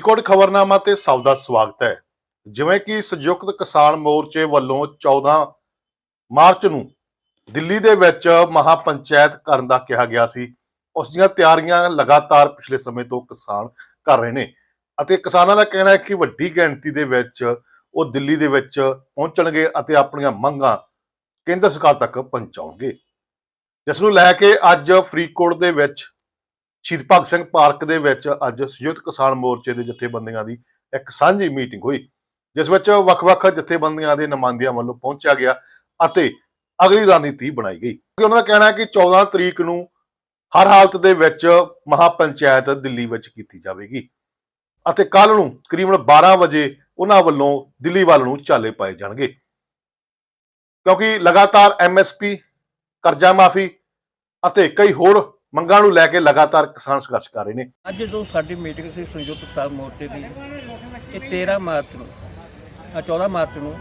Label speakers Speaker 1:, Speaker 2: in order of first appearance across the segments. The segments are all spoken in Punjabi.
Speaker 1: ਫਰੀਦਕੋਟ ਖਬਰਨਾਮਾ ਤੇ ਸਭ ਦਾ ਸਵਾਗਤ ਹੈ। ਜਿਵੇਂ ਕਿ ਸੰਯੁਕਤ ਕਿਸਾਨ ਮੋਰਚੇ ਵੱਲੋਂ 14 ਮਾਰਚ ਨੂੰ ਦਿੱਲੀ ਦੇ ਵਿੱਚ ਮਹਾ ਪੰਚਾਇਤ ਕਰਨ ਦਾ ਕਿਹਾ ਗਿਆ ਸੀ। ਉਸ ਦੀਆਂ ਤਿਆਰੀਆਂ ਲਗਾਤਾਰ ਪਿਛਲੇ ਸਮੇਂ ਤੋਂ ਕਿਸਾਨ ਕਰ ਰਹੇ ਨੇ ਅਤੇ ਕਿਸਾਨਾਂ ਦਾ ਕਹਿਣਾ ਹੈ ਕਿ ਵੱਡੀ ਗਿਣਤੀ ਦੇ ਵਿੱਚ ਉਹ ਦਿੱਲੀ ਦੇ ਵਿੱਚ ਪਹੁੰਚਣਗੇ ਅਤੇ ਆਪਣੀਆਂ ਮੰਗਾਂ ਕੇਂਦਰ ਸਰਕਾਰ ਤੱਕ ਪਹੁੰਚਾਉਣਗੇ। ਜਿਸ ਨੂੰ ਲੈ ਕੇ ਅੱਜ ਫਰੀਦਕੋਟ ਦੇ ਵਿੱਚ ਸ਼ਹੀਦ ਭਗਤ ਸਿੰਘ ਪਾਰਕ ਦੇ ਵਿੱਚ ਅੱਜ ਸੰਯੁਕਤ ਕਿਸਾਨ ਮੋਰਚੇ ਦੇ ਜਥੇਬੰਦੀਆਂ ਦੀ ਇੱਕ ਸਾਂਝੀ ਮੀਟਿੰਗ ਹੋਈ, ਜਿਸ ਵਿੱਚ ਵੱਖ-ਵੱਖ ਜਥੇਬੰਦੀਆਂ ਦੇ ਨੁਮਾਇੰਦਿਆਂ ਵੱਲੋਂ ਪਹੁੰਚਿਆ ਗਿਆ ਅਤੇ ਅਗਲੀ ਰਣਨੀਤੀ ਬਣਾਈ ਗਈ। ਕਿ ਉਹਨਾਂ ਦਾ ਕਹਿਣਾ ਹੈ ਕਿ 14 ਤਰੀਕ ਨੂੰ ਹਰ ਹਾਲਤ ਦੇ ਵਿੱਚ ਮਹਾ ਪੰਚਾਇਤ ਦਿੱਲੀ ਵਿੱਚ ਕੀਤੀ ਜਾਵੇਗੀ ਅਤੇ ਕੱਲ ਨੂੰ ਤਕਰੀਬਨ 12 ਵਜੇ ਉਹਨਾਂ ਵੱਲੋਂ ਦਿੱਲੀ ਵੱਲ ਨੂੰ ਚਾਲੇ ਪਾਏ ਜਾਣਗੇ। ਕਿਉਂਕਿ ਲਗਾਤਾਰ ਐਮਐਸਪੀ ਕਰਜ਼ਾ ਮਾਫੀ ਅਤੇ ਕਈ ਹੋਰ ਮੰਗਾਂ ਨੂੰ ਲੈ ਕੇ ਲਗਾਤਾਰ ਕਿਸਾਨ ਸੰਘਰਸ਼ ਕਰ ਰਹੇ ਨੇ।
Speaker 2: ਅੱਜ ਜੋ ਸਾਡੀ ਮੀਟਿੰਗ ਸੀ ਸੰਯੁਕਤ ਕਿਸਾਨ ਮੋਰਚੇ ਦੀ, ਇਹ 13 ਮਾਰਚ ਨੂੰ ਆ 14 ਮਾਰਚ ਨੂੰ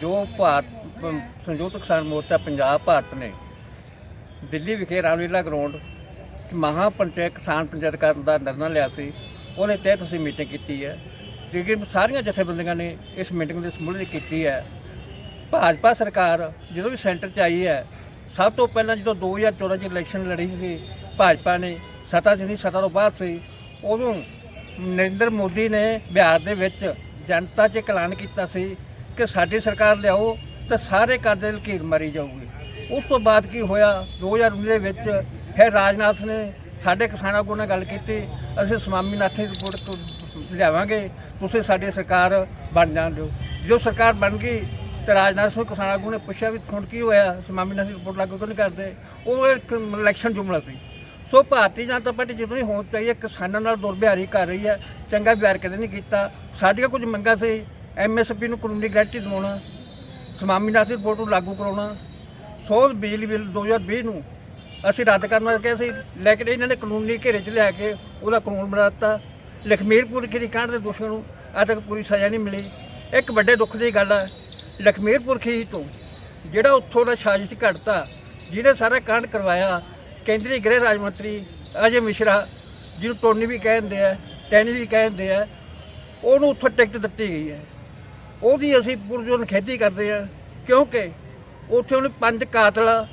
Speaker 2: ਜੋ ਭਾਰਤ ਸੰਯੁਕਤ ਕਿਸਾਨ ਮੋਰਚਾ ਪੰਜਾਬ ਭਾਰਤ ਨੇ ਦਿੱਲੀ ਵਿਖੇ ਰਾਮਲੀਲਾ ਗਰਾਊਂਡ ਮਹਾ ਪੰਚਾਇਤ, ਕਿਸਾਨ ਪੰਚਾਇਤ ਕਰਨ ਦਾ ਨਿਰਣਾ ਲਿਆ ਸੀ, ਉਹਦੇ ਤਹਿਤ ਅਸੀਂ ਮੀਟਿੰਗ ਕੀਤੀ ਹੈ। ਲੇਕਿਨ ਸਾਰੀਆਂ ਜਥੇਬੰਦੀਆਂ ਨੇ ਇਸ ਮੀਟਿੰਗ ਦੇ ਸਮੂਲਿਤ ਕੀਤੀ ਹੈ। ਭਾਜਪਾ ਸਰਕਾਰ ਜਦੋਂ ਵੀ ਸੈਂਟਰ 'ਚ ਆਈ ਹੈ, ਸਭ ਤੋਂ ਪਹਿਲਾਂ ਜਦੋਂ 2014 ਚ ਇਲੈਕਸ਼ਨ ਲੜੀ ਸੀ ਭਾਜਪਾ ਨੇ ਸਤਾ ਜਿਹੜੀ ਸੱਤਾ ਤੋਂ ਬਾਹਰ ਸੀ, ਉਦੋਂ ਨਰਿੰਦਰ ਮੋਦੀ ਨੇ ਬਿਹਾਰ ਦੇ ਵਿੱਚ ਜਨਤਾ 'ਚ ਐਲਾਨ ਕੀਤਾ ਸੀ ਕਿ ਸਾਡੀ ਸਰਕਾਰ ਲਿਆਓ ਤਾਂ ਸਾਰੇ ਕਰਜ਼ੇ ਲਕੀਰ ਮਾਰੀ ਜਾਊਗੀ। ਉਸ ਤੋਂ ਬਾਅਦ ਕੀ ਹੋਇਆ? 2019 ਦੇ ਵਿੱਚ ਫਿਰ ਰਾਜਨਾਥ ਨੇ ਸਾਡੇ ਕਿਸਾਨਾਂ ਕੋਲ ਨਾਲ ਗੱਲ ਕੀਤੀ, ਅਸੀਂ ਸਵਾਮੀਨਾਥਨ ਰਿਪੋਰਟ ਲਿਆਵਾਂਗੇ, ਤੁਸੀਂ ਸਾਡੀ ਸਰਕਾਰ ਬਣ ਜਾਣ ਦਿਓ। ਜੋ ਸਰਕਾਰ ਬਣ ਗਈ ਤੇ ਰਾਜਨਾਥ ਸਿੰਘ ਕਿਸਾਨ ਆਗੂ ਨੇ ਪੁੱਛਿਆ ਵੀ ਹੁਣ ਕੀ ਹੋਇਆ? ਸਮਾਮੀਨਾਥਨ ਰਿਪੋਰਟ ਲਾਗੂ ਕਿਉਂ ਨਹੀਂ ਕਰਦੇ। ਉਹ ਇੱਕ ਇਲੈਕਸ਼ਨ ਜੁਮਲਾ ਸੀ। ਸੋ ਭਾਰਤੀ ਜਨਤਾ ਪਾਰਟੀ ਜਦੋਂ ਹੀ ਹੋਂਦ ਚਾਹੀਏ ਕਿਸਾਨਾਂ ਨਾਲ ਦੁਰਵਿਹਾਰੀ ਕਰ ਰਹੀ ਹੈ, ਚੰਗਾ ਵਿਹਾਰ ਕਦੇ ਨਹੀਂ ਕੀਤਾ। ਸਾਡੀਆਂ ਕੁਝ ਮੰਗਾਂ ਸੀ ਐਮਐਸਪੀ ਨੂੰ ਕਾਨੂੰਨੀ ਗਰੰਟੀ ਦਿਵਾਉਣਾ ਸਮਾਮੀਨਾਥਨ ਰਿਪੋਰਟ ਨੂੰ ਲਾਗੂ ਕਰਾਉਣਾ, ਸੋ ਬਿਜਲੀ ਬਿੱਲ 2020 ਨੂੰ ਅਸੀਂ ਰੱਦ ਕਰਨਾ ਕਿਹਾ ਸੀ ਲੇਕਿਨ ਇਹਨਾਂ ਨੇ ਕਾਨੂੰਨੀ ਘੇਰੇ 'ਚ ਲਿਆ ਕੇ ਉਹਦਾ ਕਾਨੂੰਨ ਬਣਾ ਦਿੱਤਾ। ਲਖਮੀਰਪੁਰ ਖੀਰੀ ਕਾਂਡ ਦੇ ਦੋਸ਼ੀਆਂ ਨੂੰ ਅੱਜ ਤੱਕ ਪੂਰੀ ਸਜ਼ਾ ਨਹੀਂ ਮਿਲੀ। ਇੱਕ ਵੱਡੇ ਦੁੱਖ ਦੀ ਗੱਲ ਹੈ ਲਖਮੀਰਪੁਰ ਖੀਰੀ ਤੋਂ ਜਿਹੜਾ ਉੱਥੋਂ ਦਾ ਸਾਜ਼ਿਸ਼ ਘੜਤਾ ਜਿਹਨੇ ਸਾਰਾ ਕਾਂਡ ਕਰਵਾਇਆ ਕੇਂਦਰੀ ਗ੍ਰਹਿ ਰਾਜ ਮੰਤਰੀ ਅਜੇ ਮਿਸ਼ਰਾ, ਜਿਹਨੂੰ ਟੋਨੀ ਵੀ ਕਹਿੰਦੇ ਆ, ਟੈਨੀ ਵੀ ਕਹਿੰਦੇ ਆ, ਉਹਨੂੰ ਉੱਥੋਂ ਟਿਕਟ ਦਿੱਤੀ ਗਈ ਹੈ। ਉਹਦੀ ਅਸੀਂ ਪੁਰਜੋਨ ਖੇਤੀ ਕਰਦੇ ਆ, ਕਿਉਂਕਿ ਉੱਥੇ ਉਹਨੇ ਪੰਜ ਕਾਤਲ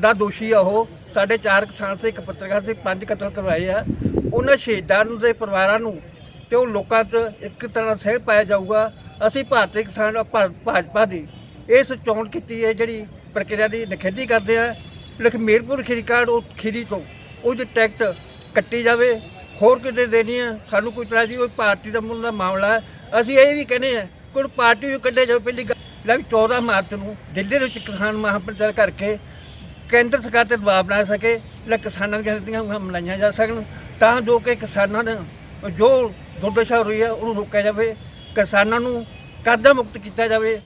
Speaker 2: ਦਾ ਦੋਸ਼ੀ ਆ ਉਹ, ਸਾਡੇ ਚਾਰ ਕਿਸਾਨ ਸੀ, ਇੱਕ ਪੱਤਰਕਾਰ ਸੀ, ਪੰਜ ਕਤਲ ਕਰਵਾਏ ਆ। ਉਹਨਾਂ ਸ਼ਹੀਦਾਂ ਨੂੰ ਦੇ ਪਰਿਵਾਰਾਂ ਨੂੰ ਤੇ ਉਹ ਲੋਕਾਂ 'ਚ ਇੱਕ ਤਰ੍ਹਾਂ ਸਹਿ ਪਾਇਆ ਜਾਊਗਾ। ਅਸੀਂ ਭਾਰਤੀ ਕਿਸਾਨ ਭਾ- ਭਾਜਪਾ ਦੀ ਇਸ ਚੋਣ ਕੀਤੀ ਹੈ, ਜਿਹੜੀ ਪ੍ਰਕਿਰਿਆ ਦੀ ਨਿਖੇਧੀ ਕਰਦੇ ਆ। ਲਖਮੀਰਪੁਰ ਖੀਰੀ ਕਾਰਡ ਉਹ ਖੀਰੀ ਤੋਂ ਉਹਦੀ ਟਿਕਟ ਕੱਟੀ ਜਾਵੇ, ਹੋਰ ਕਿਤੇ ਦੇਣੀ ਆ, ਸਾਨੂੰ ਕੋਈ ਤਰ੍ਹਾਂ ਦੀ ਕੋਈ ਪਾਰਟੀ ਦਾ ਮੁੱਲ ਦਾ ਮਾਮਲਾ ਹੈ। ਅਸੀਂ ਇਹ ਵੀ ਕਹਿੰਦੇ ਆ ਕੋਈ ਪਾਰਟੀ ਨੂੰ ਕੱਢੇ ਜਾਵੇ, ਪਹਿਲੀ ਗੱਲ ਲੈ ਵੀ 14 ਮਾਰਚ ਨੂੰ ਦਿੱਲੀ ਦੇ ਵਿੱਚ ਕਿਸਾਨ ਮਹਾਪੰਚਾਇਤ ਕਰਕੇ ਕੇਂਦਰ ਸਰਕਾਰ ਤੇ ਦਬਾਅ ਬਣਾ ਸਕੇ, ਲੈ ਕਿਸਾਨਾਂ ਦੀਆਂ ਦੀਆਂ ਮਨਾਈਆਂ ਜਾ ਸਕਣ, ਤਾਂ ਜੋ ਕਿ ਕਿਸਾਨਾਂ ਨੇ ਜੋ ਦੁਰਦਸ਼ਾ ਹੋ ਰਹੀ ਹੈ, ਉਹਨੂੰ ਰੋਕਿਆ ਜਾਵੇ, ਕਿਸਾਨਾਂ ਨੂੰ ਕਰਜ਼ਾ ਮੁਕਤ ਕੀਤਾ ਜਾਵੇ।